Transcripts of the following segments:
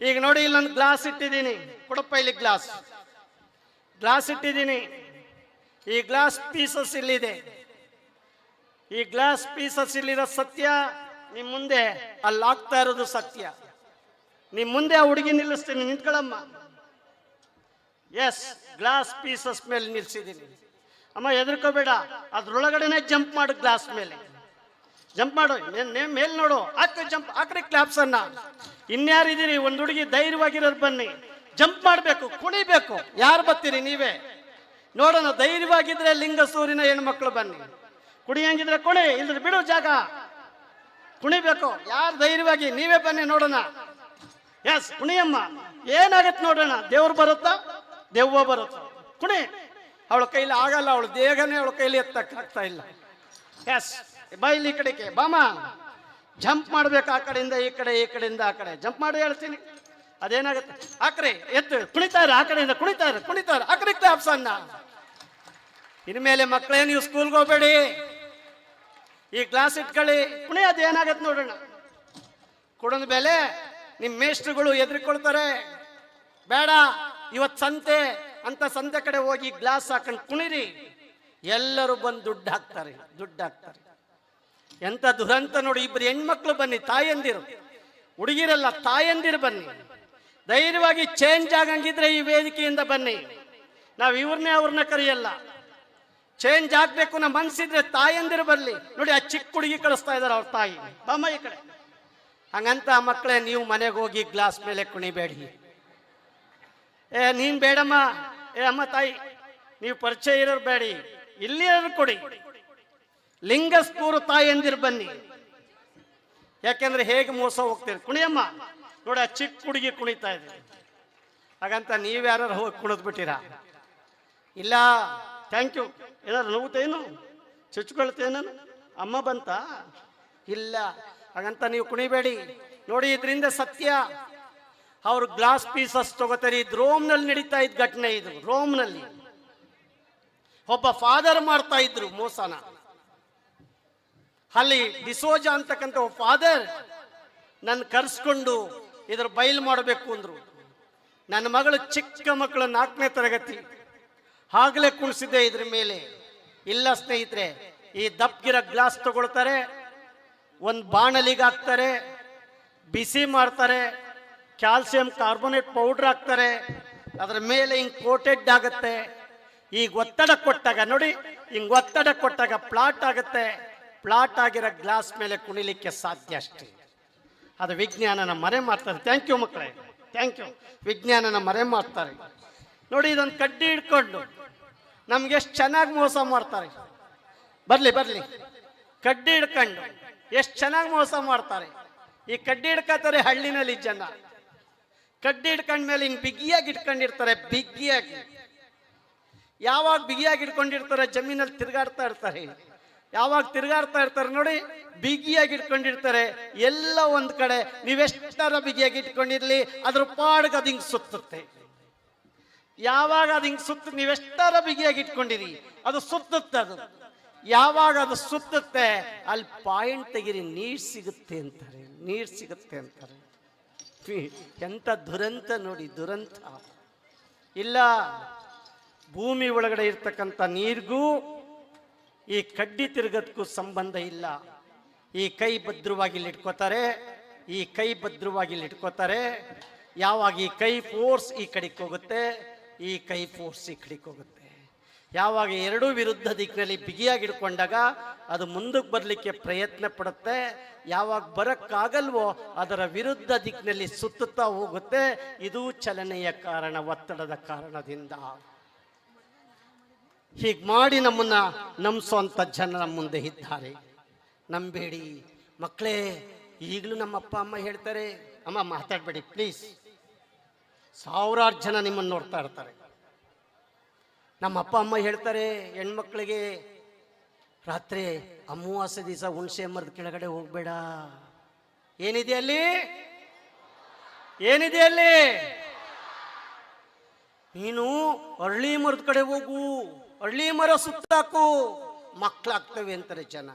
ಈಗ ನೋಡಿ ಇಲ್ಲೊಂದು ಗ್ಲಾಸ್ ಇಟ್ಟಿದ್ದೀನಿ. ಕೊಡಪ್ಪ ಇಲ್ಲಿ ಗ್ಲಾಸ್. ಗ್ಲಾಸ್ ಇಟ್ಟಿದ್ದೀನಿ. ಈ ಗ್ಲಾಸ್ ಪೀಸಸ್ ಇಲ್ಲಿದೆ. ಈ ಗ್ಲಾಸ್ ಪೀಸಸ್ ಇಲ್ಲಿರೋ ಸತ್ಯ ನಿಮ್ಮ ಮುಂದೆ ಅಲ್ಲಿ ಆಗ್ತಾ ಇರೋದು ಸತ್ಯ. ನಿಮ್ಮ ಮುಂದೆ ಆ ಹುಡುಗಿ ನಿಲ್ಲಿಸ್ತೀನಿ, ನಿಂತ್ಕೊಳ್ಳಮ್ಮ. ಎಸ್ ಗ್ಲಾಸ್ ಪೀಸಸ್ ಮೇಲೆ ನಿಲ್ಸಿದ್ದೀನಿ. ಅಮ್ಮ, ಹೆದರ್ಕೋಬೇಡ. ಅದ್ರೊಳಗಡೆನೆ ಜಂಪ್ ಮಾಡು ಗ್ಲಾಸ್ ಮೇಲೆ. ಜಂಪ್ ಮಾಡು ಮೇಲ್ ನೋಡು ಹಾಕು ಜಂಪ್ ಹಾಕ್ರಿ ಕ್ಲಾಪ್ಸ್ ಅನ್ನ. ಇನ್ಯಾರಿದ್ದೀರಿ? ಒಂದು ಹುಡುಗಿ ಧೈರ್ಯವಾಗಿರೋರು ಬನ್ನಿ. ಜಂಪ್ ಮಾಡಬೇಕು, ಕುಣಿಬೇಕು. ಯಾರು ಬರ್ತೀರಿ ನೀವೇ? ನೋಡೋಣ, ಧೈರ್ಯವಾಗಿದ್ರೆ ಲಿಂಗ ಸೂರಿನ ಹೆಣ್ಮಕ್ಳು ಬನ್ನಿ. ಕುಣಿಯಂಗಿದ್ರೆ ಕುಣಿ ಇಲ್ದ್ರೆ ಬಿಡು ಜಾಗ. ಕುಣಿಬೇಕು. ಯಾರು ಧೈರ್ಯವಾಗಿ? ನೀವೇ ಬನ್ನಿ ನೋಡೋಣ. ಎಸ್ ಕುಣಿಯಮ್ಮ. ಏನಾಗತ್ತೆ ನೋಡೋಣ? ದೇವ್ರು ಬರುತ್ತಾ? ದೆವ್ವ ಬರುತ್ತಾ? ಕುಣಿ. ಅವಳ ಕೈಲಿ ಆಗಲ್ಲ, ಅವಳು ದೇಹನೇ ಅವಳ ಕೈಲಿ ಎತ್ತಕ್ಕಾಗ್ತಾ ಇಲ್ಲ. ಎಸ್ ಬೈಲಿ ಈ ಕಡೆಗೆ, ಬಾಮ. ಜಂಪ್ ಮಾಡ್ಬೇಕು ಆ ಕಡೆಯಿಂದ, ಈ ಕಡೆ, ಈ ಕಡೆಯಿಂದ, ಆ ಕಡೆ. ಜಂಪ್ ಮಾಡಿ ಹೇಳ್ತೀನಿ. ಅದೇನಾಗುತ್ತೆ? ಆಕ್ರೆ ಎತ್ತು. ಕುಣಿತಾರೆ, ಆ ಕಡೆಯಿಂದ ಕುಣಿತಾರೆ ಕುಣಿತಾರೆ. ಆಕ್ರೆ ಕ್ಲಾಪ್ಸ್ ಅನ್ನ ಇನ್ಮೇಲೆ ಮಕ್ಕಳೇ, ನೀವು ಸ್ಕೂಲ್ಗೆ ಹೋಗ್ಬೇಡಿ. ಈ ಕ್ಲಾಸ್ ಇಟ್ಕೊಳ್ಳಿ. ಕುಣಿ ಅದೇನಾಗತ್ತೆ ನೋಡೋಣ. ಕುಡಿದ ಮೇಲೆ ನಿಮ್ಮ ಮೇಷ್ಟ್ರುಗಳು ಎದ್ರಿಕೊಳ್ತಾರೆ ಬೇಡ, ಇವತ್ತು ಸಂತೆ, ಅಂತ ಸಂತೆ ಕಡೆ ಹೋಗಿ ಗ್ಲಾಸ್ ಹಾಕೊಂಡು ಕುಣಿರಿ. ಎಲ್ಲರೂ ಬಂದು ದುಡ್ಡು ಹಾಕ್ತಾರೆ ದುಡ್ಡು ಹಾಕ್ತಾರೆ. ಎಂತ ದುರಂತ ನೋಡಿ ಇಬ್ಬರು ಹೆಣ್ಮಕ್ಳು ಬನ್ನಿ, ತಾಯಂದಿರು. ಹುಡುಗಿರಲ್ಲ ತಾಯಂದಿರು ಬನ್ನಿ. ಧೈರ್ಯವಾಗಿ ಚೇಂಜ್ ಆಗಂಗಿದ್ರೆ ಈ ವೇದಿಕೆಯಿಂದ ಬನ್ನಿ. ನಾವು ಇವ್ರನ್ನೇ ಅವ್ರನ್ನ ಕರೆಯಲ್ಲ. ಚೇಂಜ್ ಆಗ್ಬೇಕು ನಮ್ಮ ಮನಸ್ಸಿದ್ರೆ ತಾಯಂದಿರು ಬರಲಿ ನೋಡಿ ಆ ಚಿಕ್ಕ ಹುಡುಗಿ ಕಳಿಸ್ತಾ ಇದಾರೆ ಅವ್ರ ತಾಯಿ. ಬಮ್ಮ ಈ ಕಡೆ. ಹಂಗಂತ ಮಕ್ಕಳೇ, ನೀವು ಮನೆಗೆ ಹೋಗಿ ಗ್ಲಾಸ್ ಮೇಲೆ ಕುಣಿಬೇಡಿ. ಏ, ನೀನ್ ಬೇಡಮ್ಮ. ಏ, ಅಮ್ಮ ತಾಯಿ, ನೀವು ಪರಿಚಯ ಇರೋರು ಬೇಡಿ. ಇಲ್ಲಿ ಕೊಡಿ. ಲಿಂಗಸ್ಕೂರು ತಾಯಂದಿರು ಬನ್ನಿ. ಯಾಕೆಂದ್ರೆ ಹೇಗೆ ಮೋಸ ಹೋಗ್ತೀರಿ? ಕುಣಿಯಮ್ಮ, ನೋಡಿ ಚಿಕ್ಕ ಹುಡುಗಿ ಕುಣಿತಾ ಇದೆ ಹಾಗಂತ ನೀವ್ಯಾರು ಹೋಗಿ ಕುಣಿದ್ ಬಿಟ್ಟಿರಾ? ಇಲ್ಲ ಥ್ಯಾಂಕ್ ಯು ಏನಾದ್ರು ನೋವುತ್ತೇನು? ಚುಚ್ಕೊಳ್ತೇನು? ಅಮ್ಮ ಬಂತ? ಇಲ್ಲ. ಹಾಗಂತ ನೀವು ಕುಣಿಬೇಡಿ. ನೋಡಿ, ಇದರಿಂದ ಸತ್ಯ. ಅವ್ರು ಗ್ಲಾಸ್ ಪೀಸಸ್ ತಗೋತಾರೆ. ಇದು ರೋಮ್ನಲ್ಲಿ ನಡೀತಾ ಇದ್ದ ಘಟನೆ ಇದು, ರೋಮ್ನಲ್ಲಿ. ಒಬ್ಬ ಫಾದರ್ ಮಾಡ್ತಾ ಇದ್ರು ಮೋಸನ. ಅಲ್ಲಿ ಡಿಸೋಜ ಅಂತಕ್ಕಂಥ ಫಾದರ್ ನನ್ನ ಕರೆಸ್ಕೊಂಡು ಇದ್ರ ಬಯಲು ಮಾಡಬೇಕು ಅಂದ್ರು. ನನ್ನ ಮಗಳು ಚಿಕ್ಕ ಮಕ್ಕಳು ನಾಲ್ಕನೇ ತರಗತಿ. ಆಗಲೇ ಕುಣಿಸಿದ್ದೆ ಇದ್ರ ಮೇಲೆ. ಇಲ್ಲ ಸ್ನೇಹಿತರೆ, ಈ ದಪ್ಪಗಿರ ಗ್ಲಾಸ್ ತಗೊಳ್ತಾರೆ, ಒಂದು ಬಾಣಲಿಗೆ ಹಾಕ್ತಾರೆ, ಬಿಸಿ ಮಾಡ್ತಾರೆ, ಕ್ಯಾಲ್ಸಿಯಂ ಕಾರ್ಬೋನೇಟ್ ಪೌಡರ್ ಹಾಕ್ತಾರೆ, ಅದರ ಮೇಲೆ ಹಿಂಗೆ ಕೋಟೆಡ್ ಆಗುತ್ತೆ. ಈಗ ಒತ್ತಡ ಕೊಟ್ಟಾಗ, ನೋಡಿ, ಹಿಂಗೆ ಒತ್ತಡ ಕೊಟ್ಟಾಗ ಪ್ಲಾಟ್ ಆಗುತ್ತೆ. ಪ್ಲಾಟ್ ಆಗಿರೋ ಗ್ಲಾಸ್ ಮೇಲೆ ಕುಣಿಲಿಕ್ಕೆ ಸಾಧ್ಯ ಅಷ್ಟೇ. ಅದು ವಿಜ್ಞಾನನ ಮರೆ ಮಾಡ್ತಾರೆ ಥ್ಯಾಂಕ್ ಯು ಮಕ್ಕಳೇ. ಥ್ಯಾಂಕ್ ಯು ವಿಜ್ಞಾನನ ಮರೆ ಮಾಡ್ತಾರೆ ನೋಡಿ ಇದೊಂದು ಕಡ್ಡಿ ಹಿಡ್ಕೊಂಡು ನಮ್ಗೆ ಎಷ್ಟು ಚೆನ್ನಾಗಿ ಮೋಸ ಮಾಡ್ತಾರೆ. ಬರ್ಲಿ ಬರ್ಲಿ. ಕಡ್ಡಿ ಹಿಡ್ಕೊಂಡು ಎಷ್ಟು ಚೆನ್ನಾಗಿ ಮೋಸ ಮಾಡ್ತಾರೆ. ಈ ಕಡ್ಡಿ ಹಿಡ್ಕತಾರೆ ಹಳ್ಳಿನಲ್ಲಿ ಜನ. ಕಡ್ಡಿ ಹಿಡ್ಕೊಂಡ ಮೇಲೆ ಹಿಂಗ್ ಬಿಗಿಯಾಗಿ ಇಟ್ಕೊಂಡಿರ್ತಾರೆ ಬಿಗಿಯಾಗಿ. ಯಾವಾಗ ಬಿಗಿಯಾಗಿ ಇಟ್ಕೊಂಡಿರ್ತಾರೆ ಜಮೀನಲ್ಲಿ ತಿರುಗಾಡ್ತಾ ಇರ್ತಾರೆ. ಯಾವಾಗ ತಿರುಗಾಡ್ತಾ ಇರ್ತಾರೆ ನೋಡಿ, ಬಿಗಿಯಾಗಿ ಇಟ್ಕೊಂಡಿರ್ತಾರೆ. ಎಲ್ಲ ಒಂದ್ ಕಡೆ, ನೀವೆಷ್ಟರ ಬಿಗಿಯಾಗಿ ಇಟ್ಕೊಂಡಿರ್ಲಿ, ಅದ್ರ ಪಾಡ್ಗೆ ಅದು ಹಿಂಗೆ ಸುತ್ತುತ್ತೆ. ಯಾವಾಗ ಅದು ಹಿಂಗ್ ಸುತ್ತ, ನೀವೆಷ್ಟರ ಬಿಗಿಯಾಗಿ ಇಟ್ಕೊಂಡಿರಿ, ಅದು ಸುತ್ತುತ್ತೆ ಅದು. ಯಾವಾಗ ಅದು ಸುತ್ತುತ್ತೆ, ಅಲ್ಲಿ ಪಾಯಿಂಟ್ ತೆಗಿರಿ, ನೀರ್ ಸಿಗುತ್ತೆ ಅಂತಾರೆ, ನೀರ್ ಸಿಗುತ್ತೆ ಅಂತಾರೆ. ಎಂತ ದುರಂತ ನೋಡಿ, ದುರಂತ. ಇಲ್ಲ, ಭೂಮಿ ಒಳಗಡೆ ಇರ್ತಕ್ಕಂಥ ನೀರಿಗೂ ಈ ಕಡ್ಡಿ ತಿರುಗದಕ್ಕೂ ಸಂಬಂಧ ಇಲ್ಲ. ಈ ಕೈ ಭದ್ರವಾಗಿ ಇಲ್ಲಿ ಇಟ್ಕೋತಾರೆ, ಈ ಕೈ ಭದ್ರವಾಗಿ ಇಲ್ಲಿ ಇಟ್ಕೋತಾರೆ. ಯಾವಾಗ ಈ ಕೈ ಫೋರ್ಸ್ ಈ ಕಡೆಗೆ ಹೋಗುತ್ತೆ, ಈ ಕೈ ಫೋರ್ಸ್ ಈ ಕಡೆಗೆ ಹೋಗುತ್ತೆ. ಯಾವಾಗ ಎರಡೂ ವಿರುದ್ಧ ದಿಕ್ಕಿನಲ್ಲಿ ಬಿಗಿಯಾಗಿ ಇಟ್ಕೊಂಡಾಗ ಅದು ಮುಂದಕ್ಕೆ ಬರಲಿಕ್ಕೆ ಪ್ರಯತ್ನ ಪಡುತ್ತೆ, ಯಾವಾಗ ಬರಕ್ಕಾಗಲ್ವೋ ಅದರ ವಿರುದ್ಧ ದಿಕ್ಕಿನಲ್ಲಿ ಸುತ್ತುತ್ತಾ ಹೋಗುತ್ತೆ. ಇದು ಚಲನೆಯ ಕಾರಣ, ಒತ್ತಡದ ಕಾರಣದಿಂದ. ಹೀಗೆ ಮಾಡಿ ನಮ್ಮನ್ನ ನಂಬಿಸುವಂಥ ಜನ ನಮ್ಮ ಮುಂದೆ ಇದ್ದಾರೆ. ನಂಬೇಡಿ. ಮಕ್ಕಳೇ, ಈಗಲೂ ನಮ್ಮ ಅಪ್ಪ, ಅಮ್ಮ ಹೇಳ್ತಾರೆ, ಅಮ್ಮ ಮಾತಾಡಬೇಡಿ ಪ್ಲೀಸ್ ಸಾವಿರಾರು ಜನ ನಿಮ್ಮನ್ನು ನೋಡ್ತಾ ಇರ್ತಾರೆ. ನಮ್ಮ ಅಪ್ಪ, ಅಮ್ಮ ಹೇಳ್ತಾರೆ, ಹೆಣ್ಮಕ್ಳಿಗೆ ರಾತ್ರಿ ಅಮಾವಾಸ್ಯ ದಿವಸ ಹುಣಸೆ ಮರದ ಕೆಳಗಡೆ ಹೋಗ್ಬೇಡ. ಏನಿದೆ ಅಲ್ಲಿ? ಏನಿದೆ ಅಲ್ಲಿ? ನೀನು ಅರಳಿ ಮರದ ಕಡೆ ಹೋಗು. ಅರಳಿ ಮರ ಸುತ್ತಾಕು ಮಕ್ಕಳಾಗ್ತವೆ ಅಂತಾರೆ ಜನ.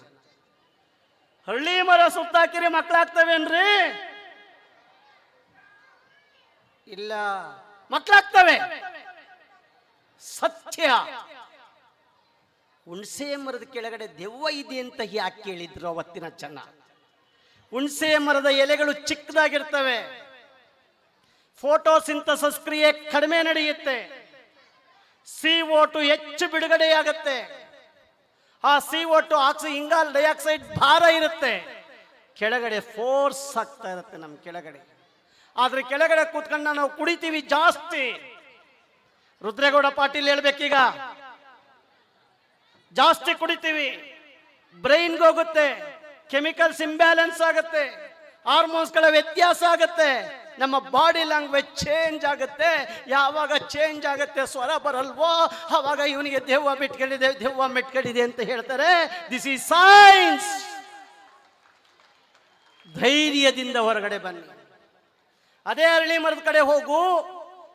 ಹಳ್ಳಿ ಮರ ಸುತ್ತಾಕಿರಿ ಮಕ್ಕಳಾಗ್ತವೇನ್ರಿ ಇಲ್ಲ ಮಕ್ಕಳಾಗ್ತವೆ ಸತ್ಯ. ಹುಣಸೆ ಮರದ ಕೆಳಗಡೆ ದೆವ್ವ ಇದೆ ಅಂತ ಯಾಕೆ ಕೇಳಿದ್ರು ಅವತ್ತಿನ ಜನ? ಹುಣಸೆ ಮರದ ಎಲೆಗಳು ಚಿಕ್ಕದಾಗಿರ್ತವೆ. ಫೋಟೋಸಿಂಥಸಿಸ್ ಕ್ರಿಯೆ ಕಡಿಮೆ ನಡೆಯುತ್ತೆ. ಸಿ ಓಟು ಹೆಚ್ಚು ಬಿಡುಗಡೆಯಾಗತ್ತೆ. ಆ ಸಿ ಓಟು ಆಕ್ಸಿ, ಇಂಗಾಲ್ ಡೈಆಕ್ಸೈಡ್ ಭಾರ ಇರುತ್ತೆ. ಕೆಳಗಡೆ ಫೋರ್ಸ್ ಆಗ್ತಾ ಇರುತ್ತೆ ನಮ್ಮ ಕೆಳಗಡೆ. ಆದ್ರೆ ಕೆಳಗಡೆ ಕೂತ್ಕೊಂಡು ನಾವು ಕುಡಿತೀವಿ ಜಾಸ್ತಿ. ರುದ್ರೇಗೌಡ ಪಾಟೀಲ್ ಹೇಳ್ಬೇಕೀಗ. ಜಾಸ್ತಿ ಕುಡಿತೀವಿ. ಬ್ರೈನ್ಗೆ ಹೋಗುತ್ತೆ. ಕೆಮಿಕಲ್ಸ್ ಇಂಬ್ಯಾಲೆನ್ಸ್ ಆಗುತ್ತೆ. ಹಾರ್ಮೋನ್ಸ್ಗಳ ವ್ಯತ್ಯಾಸ ಆಗುತ್ತೆ. ನಮ್ಮ ಬಾಡಿ ಲ್ಯಾಂಗ್ವೇಜ್ ಚೇಂಜ್ ಆಗುತ್ತೆ. ಯಾವಾಗ ಚೇಂಜ್ ಆಗುತ್ತೆ ಸ್ವರ ಬರಲ್ವೋ, ಅವಾಗ ಇವನಿಗೆ ದೆವ್ವ ಮೆಟ್ಕೊಂಡಿದೆ ದೆವ್ವ ಮೆಟ್ಕೊಂಡಿದೆ ಅಂತ ಹೇಳ್ತಾರೆ. ದಿಸ್ ಈಸ್ ಸೈನ್ಸ್ ಧೈರ್ಯದಿಂದ ಹೊರಗಡೆ ಬನ್ನಿ. ಅದೇ ಅರಳಿ ಮರದ ಕಡೆ ಹೋಗು,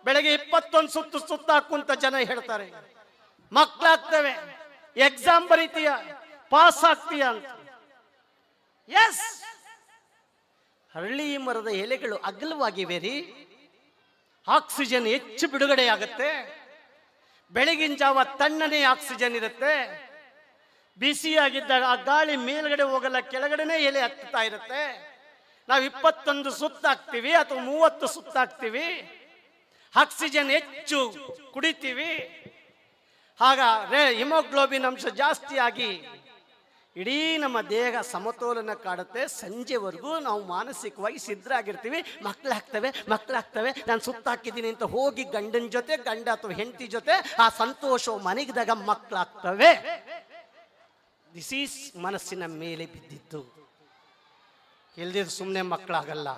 ಬೆಳಗ್ಗೆ ಇಪ್ಪತ್ತೊಂದು ಸುತ್ತು ಸುತ್ತ ಹಾಕುಂತ ಜನ ಹೇಳ್ತಾರೆ. ಮಕ್ಕಳಾಗ್ತವೆ ಎಕ್ಸಾಮ್ ಬರೀತೀಯ ಪಾಸ್ ಆಗ್ತೀಯ ಅಂತ. ಎಸ್ ಹರಳಿ ಮರದ ಎಲೆಗಳು ಅಗಲವಾಗಿವೆ ರೀ ಆಕ್ಸಿಜನ್ ಹೆಚ್ಚು ಬಿಡುಗಡೆಯಾಗುತ್ತೆ. ಬೆಳಗಿನ ಜಾವ ತಣ್ಣನೆ ಆಕ್ಸಿಜನ್ ಇರುತ್ತೆ. ಬಿಸಿಯಾಗಿದ್ದಾಗ ಆ ಗಾಳಿ ಮೇಲ್ಗಡೆ ಹೋಗಲ್ಲ, ಕೆಳಗಡೆನೆ ಎಲೆ ಹತ್ತುತ್ತಾ ಇರುತ್ತೆ. ನಾವು ಇಪ್ಪತ್ತೊಂದು ಸುತ್ತಾಕ್ತಿವಿ ಅಥವಾ ಮೂವತ್ತು ಸುತ್ತಾಕ್ತಿವಿ ಆಕ್ಸಿಜನ್ ಹೆಚ್ಚು ಕುಡಿತೀವಿ. ಆಗ ರೇ ಹಿಮೋಗ್ಲೋಬಿನ್ ಅಂಶ ಜಾಸ್ತಿಯಾಗಿ ಇಡೀ ನಮ್ಮ ದೇಹ ಸಮತೋಲನ ಕಾಡುತ್ತೆ. ಸಂಜೆವರೆಗೂ ನಾವು ಮಾನಸಿಕವಾಗಿ ಸಿದ್ಧರಾಗಿರ್ತೀವಿ. ಮಕ್ಕಳಾಗ್ತವೆ ಮಕ್ಕಳಾಗ್ತವೆ ನಾನು ಸುತ್ತಾಕಿದ್ದೀನಿ ಅಂತ ಹೋಗಿ ಗಂಡನ ಜೊತೆ, ಗಂಡ ಅಥವಾ ಹೆಂಡತಿ ಜೊತೆ, ಆ ಸಂತೋಷವು ಮನೆಗಿದಾಗ ಮಕ್ಕಳಾಗ್ತವೆ ದಿಸ್ ಈಸ್ ಮನಸ್ಸಿನ ಮೇಲೆ ಬಿದ್ದಿತ್ತು ಎಲ್ದಿದ್ರು ಸುಮ್ಮನೆ ಮಕ್ಕಳಾಗಲ್ಲ